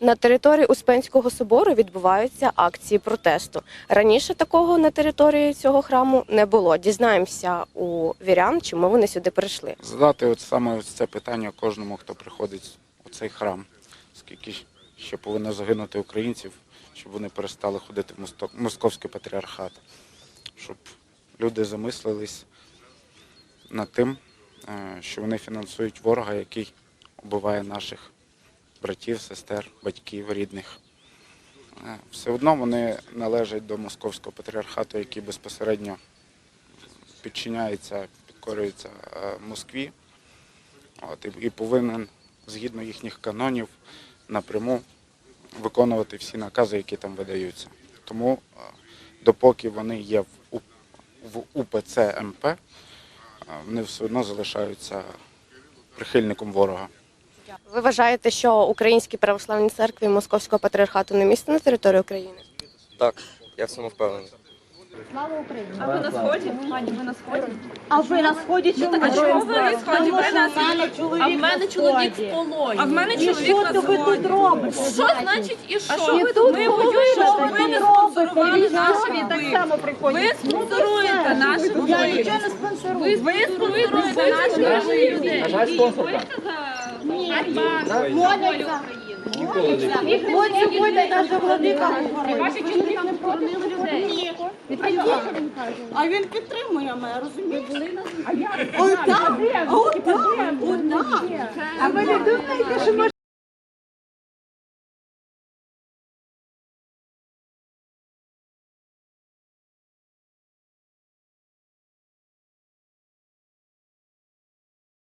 На території Успенського собору відбуваються акції протесту. Раніше такого на території цього храму не було. Дізнаємося у вірян, чому вони сюди прийшли. задати от саме ось це питання кожному, хто приходить у цей храм. Скільки ще повинно загинути українців, щоб вони перестали ходити в московський патріархат, щоб люди замислились над тим, е, що вони фінансують ворога, який убиває наших братів, сестер, батьків, рідних. Е, Все одно вони належать до московського патріархату, який безпосередньо підчиняється, підкорюється е, Москві. От, і, і повинен, згідно їхніх канонів, напряму виконувати всі накази, які там видаються. Тому, е, допоки вони є в, У- в УПЦ МП, е, вони все одно залишаються прихильником ворога. Ви вважаєте, що українські православні церкви Московського патріархату не місце на території України? Так, я в цьому впевнений. А ви на сході? Пані, ви на сході? А ви на сході чому? А чому ви на сході? Ви на чоловік А в мене чоловік в полоні. А в мене І чоловік що на то ви сході. тут робите? Що значить і що? що ви Ми тут воюємо, ви не Що ви тут спонсорували робите? наші так само Ви приходять. спонсоруєте наших Я нічого не спонсорую. Ви спонсоруєте наших людей. На жаль, спонсорка. Моляться. От сьогодні навіть владика боронили? А він підтримує мене, розумієте? Отак, отак, отак. А ви не думаєте, що